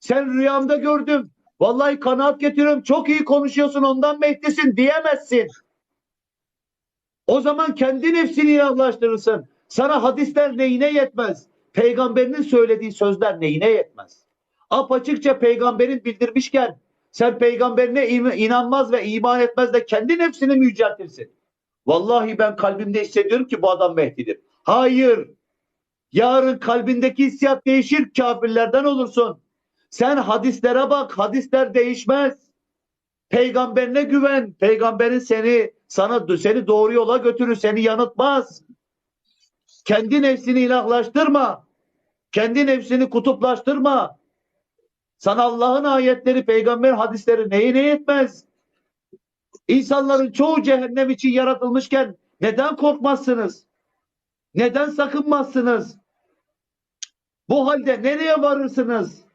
Sen rüyamda gördüm. Vallahi kanaat getiriyorum. Çok iyi konuşuyorsun ondan Mehdi'sin diyemezsin. O zaman kendi nefsini ilahlaştırırsın. Sana hadisler neyine yetmez? Peygamberinin söylediği sözler neyine yetmez? Apaçıkça peygamberin bildirmişken sen peygamberine inanmaz ve iman etmez de kendi nefsini mi yüceltirsin? Vallahi ben kalbimde hissediyorum ki bu adam Mehdi'dir. Hayır. Yarın kalbindeki hissiyat değişir kafirlerden olursun. Sen hadislere bak. Hadisler değişmez. Peygamberine güven. Peygamberin seni sana seni doğru yola götürür. Seni yanıltmaz. Kendi nefsini ilahlaştırma. Kendi nefsini kutuplaştırma. Sana Allah'ın ayetleri, peygamber hadisleri neyine yetmez? İnsanların çoğu cehennem için yaratılmışken neden korkmazsınız? Neden sakınmazsınız? Bu halde nereye varırsınız?